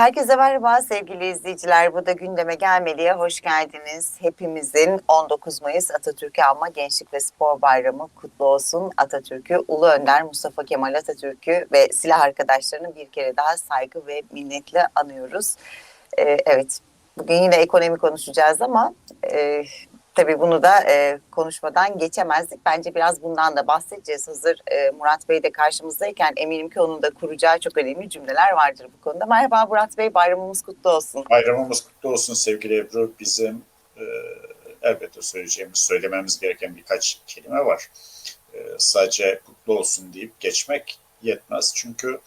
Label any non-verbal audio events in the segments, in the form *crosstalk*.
Herkese merhaba sevgili izleyiciler. Bu da gündeme gelmeliye hoş geldiniz. Hepimizin 19 Mayıs Atatürk'ü anma Gençlik ve Spor Bayramı kutlu olsun. Atatürk'ü, Ulu Önder Mustafa Kemal Atatürk'ü ve silah arkadaşlarını bir kere daha saygı ve minnetle anıyoruz. Ee, evet, bugün yine ekonomi konuşacağız ama e, tabii bunu da e, konuşmadan geçemezdik. Bence biraz bundan da bahsedeceğiz. Hazır e, Murat Bey de karşımızdayken eminim ki onun da kuracağı çok önemli cümleler vardır bu konuda. Merhaba Murat Bey, bayramımız kutlu olsun. Bayramımız kutlu olsun sevgili Ebru. Bizim e, elbette söyleyeceğimiz, söylememiz gereken birkaç kelime var. E, sadece kutlu olsun deyip geçmek yetmez. Çünkü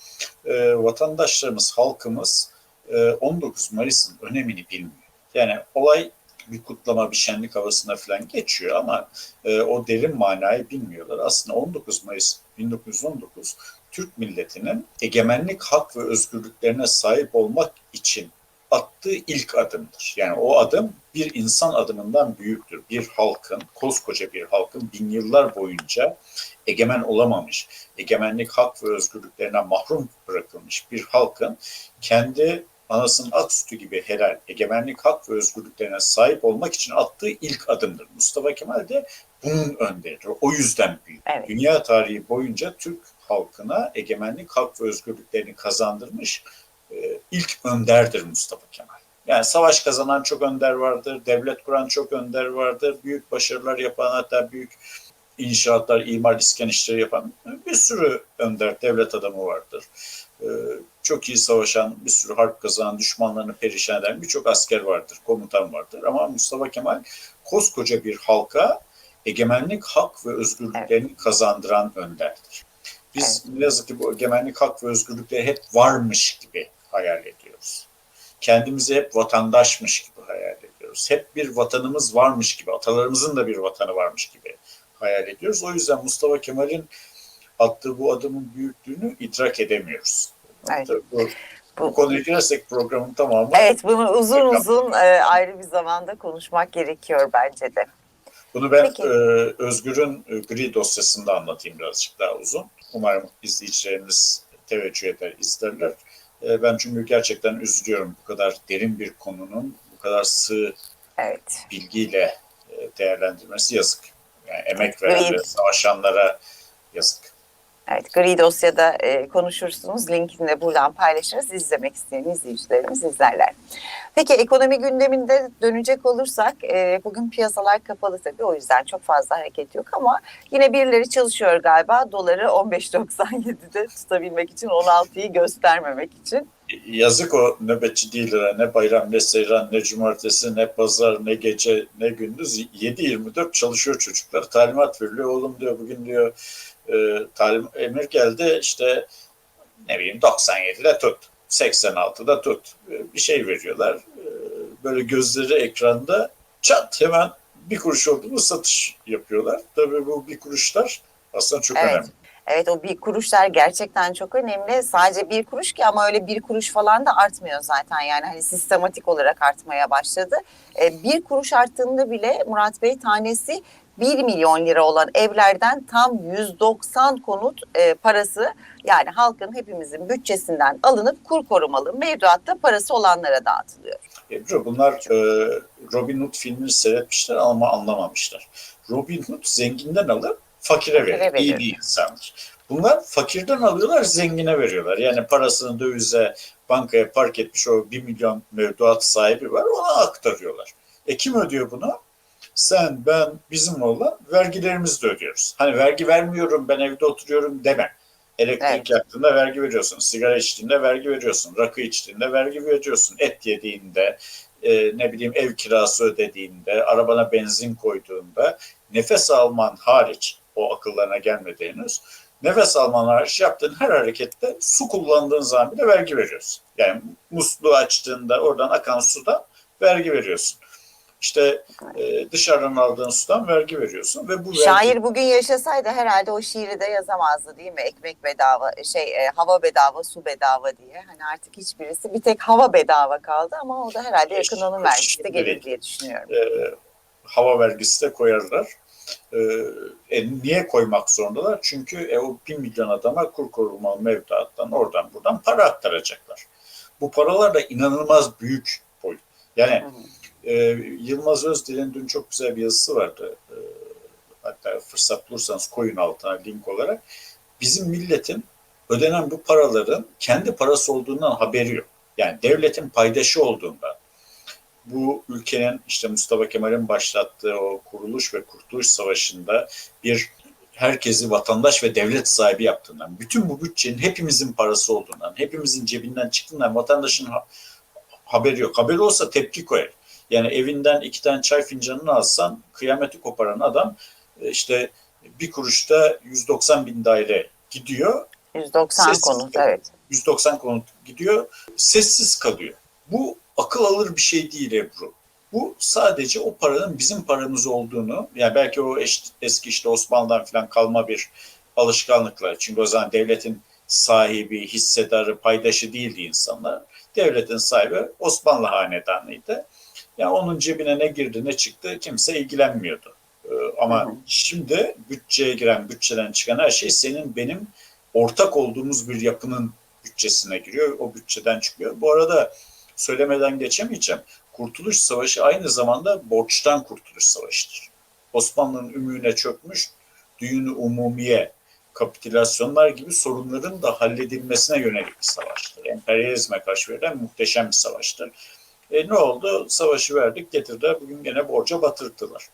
e, vatandaşlarımız, halkımız e, 19 Mayıs'ın önemini bilmiyor. Yani olay bir kutlama, bir şenlik havasına falan geçiyor ama e, o derin manayı bilmiyorlar. Aslında 19 Mayıs 1919 Türk milletinin egemenlik hak ve özgürlüklerine sahip olmak için attığı ilk adımdır. Yani o adım bir insan adımından büyüktür. Bir halkın, koskoca bir halkın bin yıllar boyunca egemen olamamış, egemenlik hak ve özgürlüklerine mahrum bırakılmış bir halkın kendi anasının ak sütü gibi helal, egemenlik hak ve özgürlüklerine sahip olmak için attığı ilk adımdır. Mustafa Kemal de bunun önderidir. O yüzden büyük. Evet. Dünya tarihi boyunca Türk halkına egemenlik hak ve özgürlüklerini kazandırmış e, ilk önderdir Mustafa Kemal. Yani savaş kazanan çok önder vardır, devlet kuran çok önder vardır, büyük başarılar yapan hatta büyük inşaatlar, imar iskan işleri yapan bir sürü önder devlet adamı vardır. Çok iyi savaşan, bir sürü harp kazanan, düşmanlarını perişan eden birçok asker vardır, komutan vardır. Ama Mustafa Kemal koskoca bir halka egemenlik, hak ve özgürlüklerini kazandıran önderdir. Biz ne yazık ki bu egemenlik, hak ve özgürlükleri hep varmış gibi hayal ediyoruz. Kendimizi hep vatandaşmış gibi hayal ediyoruz. Hep bir vatanımız varmış gibi, atalarımızın da bir vatanı varmış gibi hayal ediyoruz. O yüzden Mustafa Kemal'in attığı bu adımın büyüklüğünü idrak edemiyoruz. Evet. Bu, bu konuya girersek programın tamamı evet, bunu uzun uzun e, ayrı bir zamanda konuşmak gerekiyor bence de. Bunu ben Peki. e, Özgür'ün e, gri dosyasında anlatayım birazcık daha uzun. Umarım izleyicilerimiz teveccüh eder, izlerler. E, ben çünkü gerçekten üzülüyorum bu kadar derin bir konunun bu kadar sığ Evet. bilgiyle e, değerlendirmesi yazık. Yani emek veren ve savaşanlara yazık. Evet, gri dosyada e, konuşursunuz. Linkini de buradan paylaşırız. İzlemek isteyen izleyicilerimiz izlerler. Peki ekonomi gündeminde dönecek olursak e, bugün piyasalar kapalı tabii. O yüzden çok fazla hareket yok ama yine birileri çalışıyor galiba. Doları 15.97'de tutabilmek için 16'yı göstermemek için. Yazık o nöbetçi değillere ne bayram ne seyran ne cumartesi ne pazar ne gece ne gündüz 7-24 çalışıyor çocuklar. Talimat veriliyor oğlum diyor bugün diyor e, talim emir geldi işte ne bileyim 97'de tut 86'da tut E, bir şey veriyorlar. E, böyle gözleri ekranda çat hemen bir kuruş oldu mu satış yapıyorlar. Tabii bu bir kuruşlar aslında çok Evet. önemli. Evet o bir kuruşlar gerçekten çok önemli. Sadece bir kuruş ki ama öyle bir kuruş falan da artmıyor zaten. Yani hani sistematik olarak artmaya başladı. E, bir kuruş arttığında bile Murat Bey tanesi 1 milyon lira olan evlerden tam 190 konut e, parası yani halkın hepimizin bütçesinden alınıp kur korumalı mevduatta parası olanlara dağıtılıyor. Ebru bunlar e, Robin Hood filmini seyretmişler ama anlamamışlar. Robin Hood zenginden alır fakire Fakire verir. İyi verir. bir insandır. Bunlar fakirden alıyorlar zengine veriyorlar. Yani parasını dövize bankaya park etmiş o 1 milyon mevduat sahibi var ona aktarıyorlar. E kim ödüyor bunu? Sen, ben, bizim olan vergilerimizi de ödüyoruz. Hani vergi vermiyorum ben evde oturuyorum deme. Elektrik Evet. yaktığında vergi veriyorsun, sigara içtiğinde vergi veriyorsun, rakı içtiğinde vergi veriyorsun, et yediğinde, e, ne bileyim ev kirası ödediğinde, arabana benzin koyduğunda, nefes alman hariç, o akıllarına gelmedi henüz, nefes alman hariç yaptığın her harekette su kullandığın zaman bile vergi veriyorsun. Yani musluğu açtığında oradan akan sudan vergi veriyorsun. İşte e, dışarıdan aldığın sudan vergi veriyorsun ve bu vergi Şair bugün yaşasaydı herhalde o şiiri de yazamazdı değil mi? Ekmek bedava, şey e, hava bedava, su bedava diye. Hani artık hiçbirisi bir tek hava bedava kaldı ama o da herhalde yakın onun vergisi de gelir diye düşünüyorum. e, hava vergisi de koyarlar. E, e, niye koymak zorundalar? Çünkü e, o 1 milyon adama kur korumalı mevduattan oradan buradan para aktaracaklar. Bu paralar da inanılmaz büyük boyut. Yani e, Yılmaz Özdil'in dün çok güzel bir yazısı vardı. E, hatta fırsat bulursanız koyun altına link olarak. Bizim milletin ödenen bu paraların kendi parası olduğundan haberi yok. Yani devletin paydaşı olduğundan. Bu ülkenin işte Mustafa Kemal'in başlattığı o kuruluş ve kurtuluş savaşında bir herkesi vatandaş ve devlet sahibi yaptığından, bütün bu bütçenin hepimizin parası olduğundan, hepimizin cebinden çıktığından vatandaşın ha- haberi yok. Haberi olsa tepki koyar. Yani evinden iki tane çay fincanını alsan kıyameti koparan adam e, işte bir kuruşta 190 bin daire gidiyor 190 Sessiz konut evet. 190 konut gidiyor, sessiz kalıyor. Bu akıl alır bir şey değil Ebru. Bu sadece o paranın bizim paramız olduğunu, yani belki o eş- eski işte Osmanlı'dan falan kalma bir alışkanlıkla. Çünkü o zaman devletin sahibi, hissedarı, paydaşı değildi insanlar. Devletin sahibi Osmanlı hanedanıydı. Yani onun cebine ne girdi ne çıktı kimse ilgilenmiyordu. Ee, ama Hı hı. şimdi bütçeye giren, bütçeden çıkan her şey senin benim ortak olduğumuz bir yapının bütçesine giriyor. O bütçeden çıkıyor. Bu arada söylemeden geçemeyeceğim. Kurtuluş Savaşı aynı zamanda borçtan kurtuluş savaşıdır. Osmanlı'nın ümüğüne çökmüş düğünü umumiye, kapitülasyonlar gibi sorunların da halledilmesine yönelik bir savaştır. Emperyalizme karşı verilen muhteşem bir savaştır. E ne oldu? Savaşı verdik, getirdiler. Bugün gene borca batırdılar.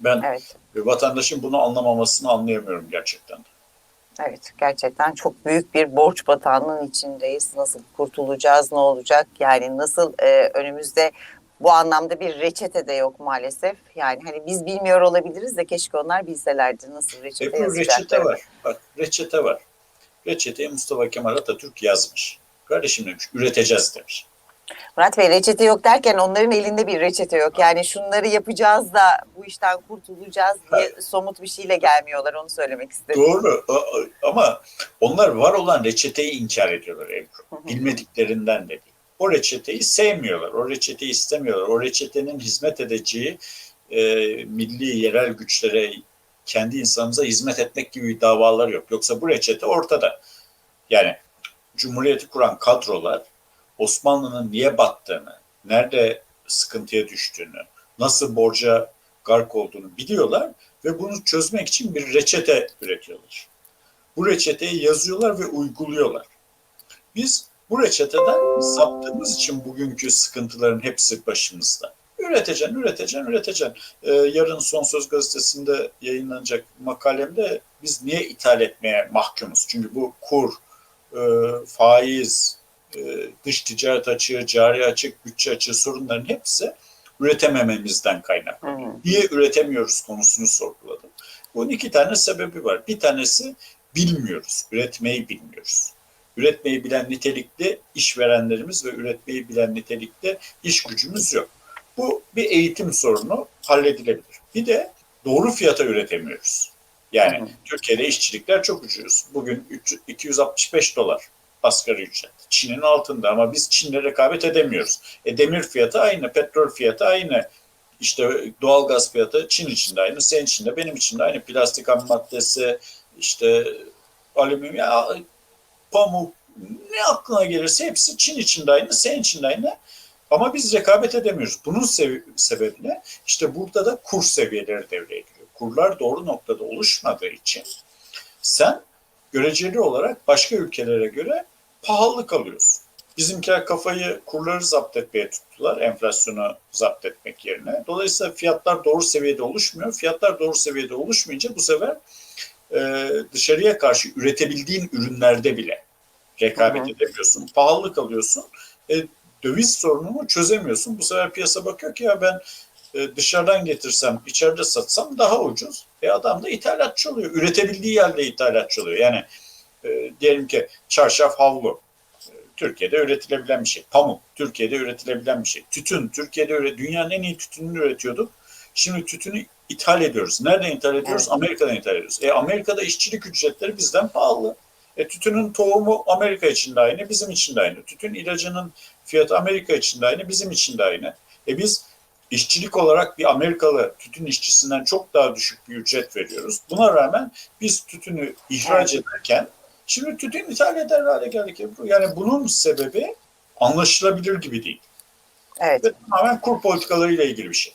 Ben Evet. vatandaşın bunu anlamamasını anlayamıyorum gerçekten. Evet gerçekten çok büyük bir borç batağının içindeyiz. Nasıl kurtulacağız, ne olacak? Yani nasıl e, önümüzde bu anlamda bir reçete de yok maalesef. Yani hani biz bilmiyor olabiliriz de keşke onlar bilselerdi nasıl reçete Ebru reçete var. Bak reçete var. Reçeteyi Mustafa Kemal Atatürk yazmış. Kardeşim demiş üreteceğiz demiş. Murat Bey reçete yok derken onların elinde bir reçete yok. Yani şunları yapacağız da bu işten kurtulacağız diye somut bir şeyle gelmiyorlar onu söylemek istedim. Doğru ama onlar var olan reçeteyi inkar ediyorlar Ebru. Bilmediklerinden de değil. O reçeteyi sevmiyorlar. O reçeteyi istemiyorlar. O reçetenin hizmet edeceği e, milli yerel güçlere kendi insanımıza hizmet etmek gibi bir davalar yok. Yoksa bu reçete ortada. Yani Cumhuriyeti kuran kadrolar Osmanlı'nın niye battığını, nerede sıkıntıya düştüğünü, nasıl borca gark olduğunu biliyorlar ve bunu çözmek için bir reçete üretiyorlar. Bu reçeteyi yazıyorlar ve uyguluyorlar. Biz bu reçeteden saptığımız için bugünkü sıkıntıların hepsi başımızda. Üreteceksin, üreteceksin, üreteceksin. Ee, yarın Son Söz gazetesinde yayınlanacak makalemde biz niye ithal etmeye mahkumuz? Çünkü bu kur, e, faiz, dış ticaret açığı, cari açık, bütçe açığı sorunların hepsi üretemememizden kaynaklı. Hı hı. Niye üretemiyoruz konusunu sorguladım. Bunun iki tane sebebi var. Bir tanesi bilmiyoruz, üretmeyi bilmiyoruz. Üretmeyi bilen nitelikli işverenlerimiz ve üretmeyi bilen nitelikli iş gücümüz yok. Bu bir eğitim sorunu halledilebilir. Bir de doğru fiyata üretemiyoruz. Yani Hı hı. Türkiye'de işçilikler çok ucuz. Bugün 300 265 dolar asgari ücret. Çin'in altında ama biz Çin'le rekabet edemiyoruz. E demir fiyatı aynı, petrol fiyatı aynı. İşte doğalgaz fiyatı Çin için de aynı, senin için de, benim için de aynı. Plastik ham maddesi, işte alüminyum, ya, pamuk, ne aklına gelirse hepsi Çin için de aynı, senin için de aynı. Ama biz rekabet edemiyoruz. Bunun sev- sebebi ne? İşte burada da kur seviyeleri devreye giriyor. Kurlar doğru noktada oluşmadığı için sen göreceli olarak başka ülkelere göre pahalı kalıyorsun. Bizimkiler kafayı kurları zapt etmeye tuttular, enflasyonu zapt etmek yerine. Dolayısıyla fiyatlar doğru seviyede oluşmuyor. Fiyatlar doğru seviyede oluşmayınca bu sefer e, dışarıya karşı üretebildiğin ürünlerde bile rekabet Hı hı. edemiyorsun. Pahalı kalıyorsun. E, döviz sorununu çözemiyorsun. Bu sefer piyasa bakıyor ki ya ben e, dışarıdan getirsem, içeride satsam daha ucuz. E adam da ithalatçı oluyor. Üretebildiği yerde ithalatçı oluyor. Yani e, diyelim ki çarşaf havlu e, Türkiye'de üretilebilen bir şey. Pamuk Türkiye'de üretilebilen bir şey. Tütün Türkiye'de üret dünyanın en iyi tütününü üretiyorduk. Şimdi tütünü ithal ediyoruz. Nereden ithal ediyoruz? Evet. Amerika'dan ithal ediyoruz. E Amerika'da işçilik ücretleri bizden pahalı. E tütünün tohumu Amerika için de aynı, bizim için de aynı. Tütün ilacının fiyatı Amerika için de aynı, bizim için de aynı. E biz işçilik olarak bir Amerikalı tütün işçisinden çok daha düşük bir ücret veriyoruz. Buna rağmen biz tütünü ihraç ederken şimdi tütün ithal eder hale geldik. Yani bunun sebebi anlaşılabilir gibi değil. Evet. Ve tamamen kur politikalarıyla ilgili bir şey.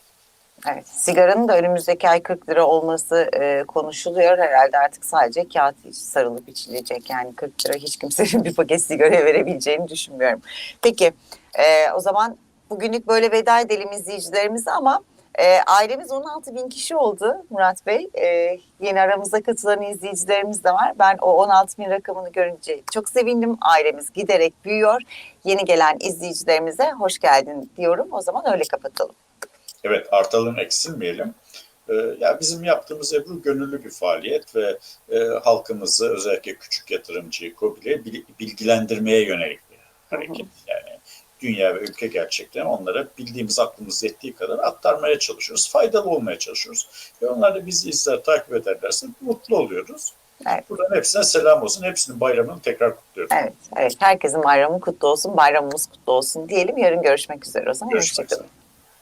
Evet, sigaranın da önümüzdeki ay 40 lira olması e, konuşuluyor. Herhalde artık sadece kağıt sarılıp içilecek. Yani 40 lira hiç kimsenin *laughs* bir paket sigara verebileceğini düşünmüyorum. Peki, e, o zaman bugünlük böyle veda edelim izleyicilerimize ama e, ailemiz 16 bin kişi oldu Murat Bey. E, yeni aramıza katılan izleyicilerimiz de var. Ben o 16 bin rakamını görünce çok sevindim. Ailemiz giderek büyüyor. Yeni gelen izleyicilerimize hoş geldin diyorum. O zaman öyle kapatalım. Evet artalım eksilmeyelim. Ee, ya bizim yaptığımız Ebru gönüllü bir faaliyet ve e, halkımızı özellikle küçük yatırımcıyı, bil- bilgilendirmeye yönelik bir hareket. Dünya ve ülke gerçekten onlara bildiğimiz aklımız yettiği kadar aktarmaya çalışıyoruz. Faydalı olmaya çalışıyoruz. Ve onlar da bizi izler, takip ederlerse mutlu oluyoruz. Evet. Buradan hepsine selam olsun. Hepsinin bayramını tekrar kutluyorum. Evet, evet. Herkesin bayramı kutlu olsun, bayramımız kutlu olsun diyelim. Yarın görüşmek üzere o zaman. Görüşmek üzere.